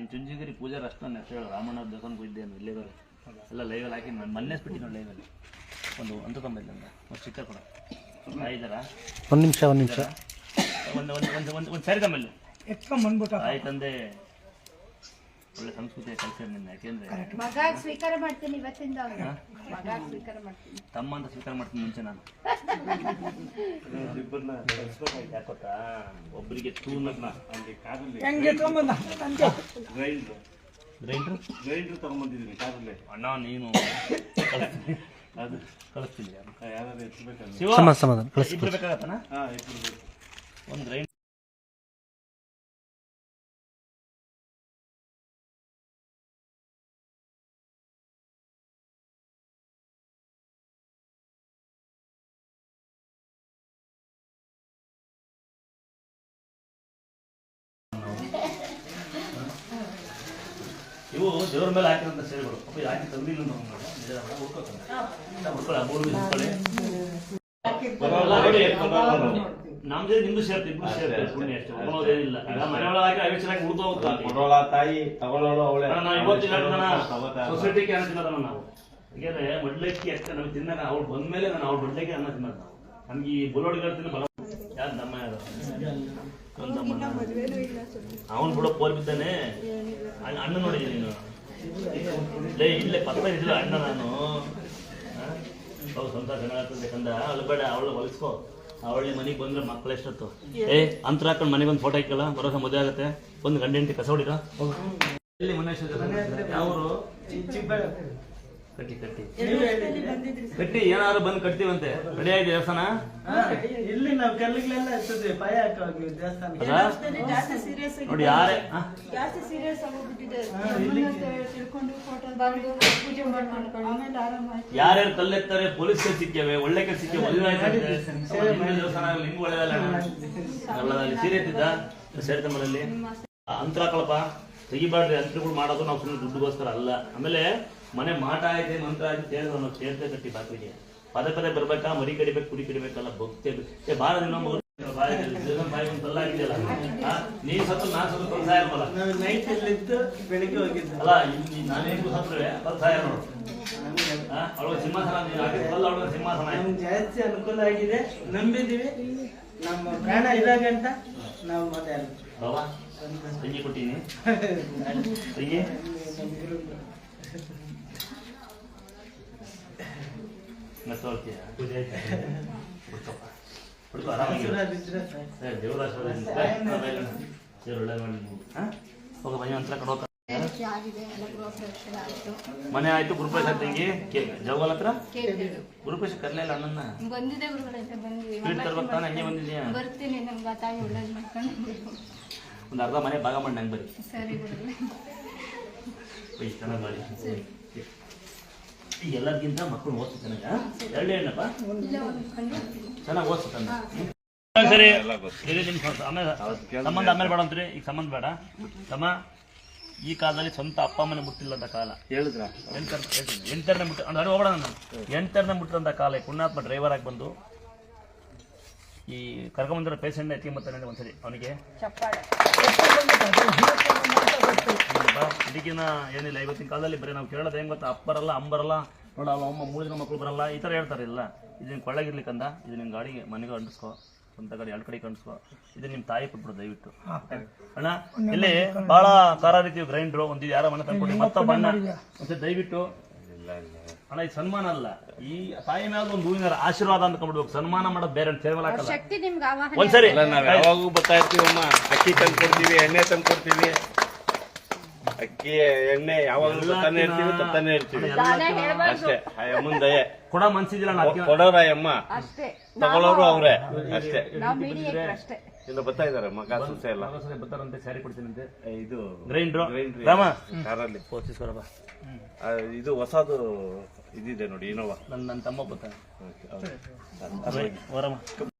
ನೀನು ಚುಂಚನಗಿರಿ ಪೂಜಾರ ಅಷ್ಟು ನನ್ನ ಹೆಸರು ಹೇಳು ರಾಮಣ್ಣ ದೇವಸ್ಥಾನಕ್ಕೆ ಹೋಗಿದ್ದೆ ನಾನು ಇಲ್ಲಿಗಾರೆ ಎಲ್ಲ ಲೈವಲ್ಲಿ ಹಾಕಿ ನಾನು ಮೊನ್ನೆ ಬಿಟ್ಟು ನೋಡಿ ಲೈವಲ್ಲಿ ಒಂದು ಅಂತ ತಂಬೈಲ್ಲ ಒಂದು ಸ್ಟಿಕ್ಕರ್ ಕೊಡ. ಆಯ್ತಾರಾ ಒಂದು ನಿಮಿಷ ಒಂದು ನಿಮಿಷ. ಒಂದು ಒಂದು ಒಂದು ಒಂದು ಸರಿ ತಮ್ಮಲ್ಲಿ ಎತ್ಕೊಂಡ್ಬಂದ್ಬಿಟ್ಟು ಆಯ್ತಂದೆ ತಂದೆ ಒಳ್ಳೆ ಸಂಸ್ಕೃತಿಯ ಕಲ್ಚರ್ ನಿನ್ನ ಯಾಕೆಂದ್ರೆ ಮಗ ಸ್ವೀಕಾರ ಮಾಡ್ತೀನಿ ಇವತ್ತಿಂದ ಮಗ ಸ್ವೀಕಾರ ಮಾಡ್ತೀನಿ. ತಮ್ಮ ಅಂತ ಸ್ವೀಕಾರ ಮಾಡ್ತೀನಿ ಮುಂಚೆ ನಾನು. ಯಾಕೆ ಗೊತ್ತಾ ಒಬ್ಬರಿಗೆ ಟೂ ಹೆಂಗೆ ಎತ್ಕೊಂಬಂದ ನಂಗೆ ಗ್ರೈಂಡ್ರು ಗ್ರೈಂಡರ್ ತಗೊಂಬಂದಿದ್ದೀನಿ ಕಾರಲ್ಲಿ ಅಣ್ಣ ನೀನು ಕಳಿಸ್ತೀನಿ. ಅದು. ಕಳಿಸ್ತೀನಿ ಯಾರು? ಯಾರು ಸಮಾಧಾನ ಹಾಂ ಒಂದು ಗ್ರೈಂಡ್ ಇವು ದೇವ್ರ ಮೇಲೆ ಹಾಕಿರೋಂಥ ಸೇವೆಗಳು ಅಪ್ಪ ಯಾಕೆ ತಂದಿಲ್ಲ ನೋಡು. ನಿಜ ಅಲ್ಲ, ಹುಡ್ಕೊತಾನೆ. ಹುಡ್ಕೊಳ್ಳಿ, ಆ ಮೂರು ಬೀಜ ಹುಡ್ಕೊಳ್ಳಿ. ಅಲ್ಲ, ನೋಡಿ, ನಮ್ ಜೊತೆ ನಿಮ್ದು ಸೇರ್ತಿ ಇಬ್ರು ಸೇರ್ತೀವಿ ಪುಣ್ಯ ಅಷ್ಟೇ. ಒಬ್ಬನೋದೇನಿಲ್ಲ ಈಗ ಮನೆ ಒಳಗೆ ಹಾಕಿ ಐವತ್ತು ಚೆನ್ನಾಗಿ ಉಳ್ದು ಹೋಗ್ತಾ ಕೊಡೋಳ ತಾಯಿ ತಗೊಳ್ಳೋಳು ಅವಳೆ. ನಾವು ಇವತ್ತಿನ ಸೊಸೈಟಿ ನಾವು ಯಾಕಂದ್ರೆ ಮಡ್ಲಕ್ಕಿ ಅಷ್ಟೇ ನಮ್ಗೆ ತಿನ್ನಕ ಬಂದ ಬಂದ್ಮೇಲೆ ನಾನು ಅವ್ರ ಮಡ್ಲಕ್ಕಿ ಅನ್ನ ತಿನ್ನೋದು. ನಾವು ನಮ್ಗೆ ಈ ಬುಲೋಡಿಗಳು ತಿನ್ನ ಬಲ ಯಾರು ನಮ್ಮ ಅವನು ಕೂಡ ಪೋಲ್ ಬಿದ್ದಾನೆ. ಅಣ್ಣ ನೋಡಿದೀನಿ ನೋಡಿದ್ದೀನಿ ನೀನು. ಲೇ ಇಲ್ಲೇ ಪತ್ರ ಇದ್ದಿಲ್ಲ ಅಣ್ಣ ನಾನು. ಅವ್ರು ಸಂಸಾರ ಚೆನ್ನಾಗ್ತದೆ ಕಂದ. ಅವಳು ಬೇಡ ಅವಳು ಹೊಲಿಸ್ಕೋ. ಅವಳಿ ಮನೆಗೆ ಬಂದ್ರೆ ಮಕ್ಕಳು ಎಷ್ಟೊತ್ತು? ಏ ಅಂತರ ಹಾಕೊಂಡು ಮನೆಗೆ ಒಂದು ಫೋಟೋ ಹಾಕಲ್ಲ? ಬರೋಸ ಮದುವೆ ಆಗುತ್ತೆ? ಒಂದು ಗಂಡ ಹೆಂಡತಿ ಕಸ ಹೊಡಿರ ಎಲ್ಲಿ ಮನೆ ಯಾವರು? ಕಟ್ಟಿ ಕಟ್ಟಿ. ಕಟ್ಟಿ ಏನಾದ್ರು ಬಂದು ಕಟ್ತೀವಂತೆ. ರೆಡಿ ಆಯ್ತು ದೇವಸ್ಥಾನ? ಇಲ್ಲಿ ನಾವು ಕಲ್ಲಿಗಳೆಲ್ಲ ಇರ್ತದೆ ಪಾಯ ಹಾಕಿ ದೇವಸ್ಥಾನ. ಹೌದಾ? ಜಾಸ್ತಿ ಸೀರಿಯಸ್ ನೋಡಿ ಯಾರೇ? ಜಾಸ್ತಿ ಸೀರಿಯಸ್ ಆಗೋಗ್ಬಿಟ್ಟಿದೆ ತಿಳ್ಕೊಂಡು ಫೋಟೋ ಬಂದು ಪೂಜೆ ಮಾಡ್ಕೊಂಡು ಆಮೇಲೆ ಆರಾಮಾಯ್ತು ಯಾರ್ಯಾರು ಕಲ್ಲೆತ್ತಾರೆ ಪೊಲೀಸ್ ಸಿಕ್ಕೇವೆ ಸಿಕ್ಕವೆ ಒಳ್ಳೆ ಕೆಲಸ ಸಿಕ್ಕೇವೆ. ನಿಮ್ಮ ದೇವಸ್ಥಾನ ಆಗಲಿ, ನಿಮ್ಗೆ ಒಳ್ಳೇದಲ್ಲ ಅಲ್ಲ ಸೀರೆ. ಎತ್ತಿದ್ದ ಸೇರ್ತಂಬರಲ್ಲಿ ಅಂತರ ಕಳಪ ತೆಗಿಬಾರ್ದು ಯಂತ್ರಗಳು ಮಾಡೋದು ನಾವು ಸುಮ್ಮನೆ ದುಡ್ಡುಗೋಸ್ಕರ ಅಲ್ಲ. ಆಮೇಲೆ ಮನೆ ಮಾಟ ಐತೆ ಮಂತ್ರ ಆಯ್ತು ಹೇಳಿದ್ರು ನಾವು ಸೇರ್ತೆ ಕಟ್ಟಿ ಬಾಕಿಗೆ. ಪದೇ ಪದೇ ಬರ್ಬೇಕಾ ಮರಿ ಕಡಿಬೇಕು ಕುಡಿ ಕಡಿಬೇಕಲ್ಲ ಭಕ್ತಿ ಏ ಬಾರ ದಿನ ಆಗಿದೆಯಲ್ಲ? ಸತ್ತು ನಾ ಸತ್ತು ಇರ್ಬಲ್ಲ ನಾವು ಇಲ್ಲಿದ್ದು ಬೆಳಿಗ್ಗೆ ಹೋಗಿದ್ದು. ಅಲ್ಲ ಇಲ್ಲಿ ನಾನೇನು ಸತ್ರೆ ಕಲ್ಸ ನೋಡು. ಅವಳ ಸಿಂಹಾಸನ ನೀನು ಅವಳ ಸಿಂಹಾಸನ. ಜಾಸ್ತಿ ಅನುಕೂಲ ಆಗಿದೆ ನಂಬಿದೀವಿ ನಮ್ಮ ಪ್ರಾಣ ಇದಾಗಂತ ನಾವು ಮತ್ತೆ ಬಾಬಾ ತಂಗಿ ಕೊಟ್ಟಿನಿ ತಂಗಿ? ಮತ್ತೆ ಹೋಗ್ತೀಯ ಪೂಜೆ ಆಯ್ತಾ ಹುಡ್ಕಪ್ಪ ಹುಡ್ಕೋ ಆರಾಮಾಗಿ ದೇವ್ರ. ಹಾ? ಹೋಗು ಮನೆ ಮನೆ ಆಯ್ತು ಗುರುಪ್ರಸಾದ್ ತಂಗಿ ಕೆ- ಜವಗಲ್ ಹತ್ರ? ಗುರುಪೇಶ್ ಕರ್ಲಿಲ್ಲ ಅಣ್ಣನ ಬಂದಿದೆ ಗುರುಗಳೇ ಬಂದ್ವಿ. ಸ್ವೀಟ್ ತರ್ಬೇಕು ತಾನೆ ಹಂಗೆ ಬಂದಿದ್ಯಾ? ಬರ್ತೀನಿ ನಮ್ಗೆ ತಾಯಿ ಒಳ್ಳೇದು ಮಾಡ್ಕೊಂಡು ಒಂದು ಅರ್ಧ ಮನೆ ಭಾಗ ಮಾಡಿ ನಂಗೆ ಬರಿ ಸರಿ ಈ ಚೆನ್ನಾಗಿ ಮಾಡಿ. ಈ ಎಲ್ಲರಿಗಿಂತ ಮಕ್ಕಳು ಓದ್ತು ಚೆನ್ನಾಗ ಎರಡೇ ಇಲ್ಲ ಚೆನ್ನಾಗಿ ಓದ್ತು ತಂದೆ ಸರಿ ಆಮೇಲೆ ಸಂಬಂಧ ಆಮೇಲೆ ಬೇಡ ಅಂತ್ರಿ? ಈಗ ಸಂಬಂಧ ಬೇಡ. ತಮ್ಮ ಈ ಕಾಲದಲ್ಲಿ ಸ್ವಂತ ಅಪ್ಪ ಅಮ್ಮನ ಮುಟ್ಟಿಲ್ಲಂತ ಕಾಲ. ಹೇಳಿದ್ರ? ಎಂಟರ್ ಎಂಟರನೇ ಮುಟ್ಟ ಅಂದ್ರೆ ಹೋಗೋಣ ನಾನು. ಎಂಟರನೇ ಮುಟ್ಟಿದಂಥ ಕಾಲ ಪುಣ್ಯಾತ್ಮ ಡ್ರೈವರ್ ಆಗಿ ಬಂದು ಈ ಕರ್ಕೊಂಬಂದಿರೋ ಪೇಷಂಟ್ ಎತ್ಕೊಂಬತ್ತಾನೆ ಒಂದ್ಸರಿ ಅವನಿಗೆ? ಚಪ್ಪಾಳೆ. ಇದಕ್ಕಿನ ಏನಿಲ್ಲ ಇವತ್ತಿನ ಕಾಲದಲ್ಲಿ ಬರೀ ನಾವು ಕೇಳೋದು ಹೆಂಗ್ ಗೊತ್ತಾ? ಅಪ್ಪರಲ್ಲ ಅಂಬರಲ್ಲ ನೋಡ ಅವ ಅಮ್ಮ ಮೂರು ಜನ ಮಕ್ಕಳು ಬರಲ್ಲ ಈ ಥರ ಹೇಳ್ತಾರೆ ಇಲ್ಲ ಇದು ನಿನ್ ಕೊಳ್ಳಗಿರ್ಲಿಕ್ಕಂದ? ಇದು ನಿನ್ನ ಗಾಡಿಗೆ ಮನೆಗೆ ಅಂಟಿಸ್ಕೋ ಸ್ವಂತ ಗಾಡಿ ಎರಡು ಕಡೆ ಕಂಡಿಸ್ಕೋ ಇದು ನಿಮ್ಮ ತಾಯಿ ಕೊಟ್ಬಿಡು ದಯವಿಟ್ಟು. ಅಣ್ಣ ಇಲ್ಲಿ ಬಹಳ ಖಾರ ರೀತಿ ಗ್ರೈಂಡ್ರು ಒಂದು ಯಾರೋ ಮನೆ ತಂದ್ಕೊಡಿ ಮತ್ತೊಬ್ಬ ಅಣ್ಣ. ಮತ್ತೆ ದಯವಿಟ್ಟು ಅಣ್ಣ ಇದು ಸನ್ಮಾನ ಅಲ್ಲ. ಈ ತಾಯಿ ಮೇಲೆ ಒಂದು ಹೂವಿನ ಆಶೀರ್ವಾದ ಅಂತ ಕಂಡ್ಬಿಡ್ಬೇಕು. ಸನ್ಮಾನ ಮಾಡೋದು ಬೇರೆ ಸೇವಲ್ ಹಾಕಲ್ಲ. ಶಕ್ತಿ ನಿಮ್ಗೆ ಆವಾಹನೆ ಒಂದ್ಸರಿ ನಾವ್ ಯಾವಾಗೂ ಬರ್ತಾ ಇರ್ತೀವಮ್ಮ ಅಕ್ಕಿ ತಂದು ಕೊಡ್ತೀವಿ ಎಣ್ಣೆ ತಂದು ಕೊಡ್ತೀವಿ. ಅಕ್ಕಿ ಎಣ್ಣೆ ಯಾವಾಗಲೂ ಬರ್ತಾನೆ ಇರ್ತೀವಿ ಇರ್ತೀವಿ. ಹೇಳ್ಬಾರ್ದು. ಅಷ್ಟೇ. ಅಮ್ಮನ್ ದಯೆ. ಕೊಡ ಮನ್ಸಿದಿಲ್ಲ ಅಣ್ಣ ಕೊಡೋರ ಅಮ್ಮ ಅಷ್ಟೇ. ತಗೊಳ್ಳೋರು ಅವ್ರೆ. ಅಷ್ಟೇ. ನಾವು ಮೀಡಿಯೇಟರ್ ಅಷ್ಟೇ. ಇನ್ನು ಬರ್ತಾ ಇದಾರೆ ಮಗ ಸೊಸೆ ಎಲ್ಲ. ಸಾರಿ ಬರ್ತಾರಂತೆ ಸ್ಯಾರಿ ಕೊಡ್ತೀನಂತೆ. ಇದು ಗ್ರೈಂಡ್ರು ಗ್ರೈಂಡ್ರಿ ರಾಮ. ಕಾರಲ್ಲಿ. ಪೋಚಿಸ್ಕೊರಪ್ಪ ಇದು ಹೊಸದು ಇದಿದೆ ನೋಡಿ ಇನೋವಾ ನನ್ನ ನನ್ನ ತಮ್ಮ ಬರ್ತಾನೆ. ಹೌದು. ವರಮ್ಮ.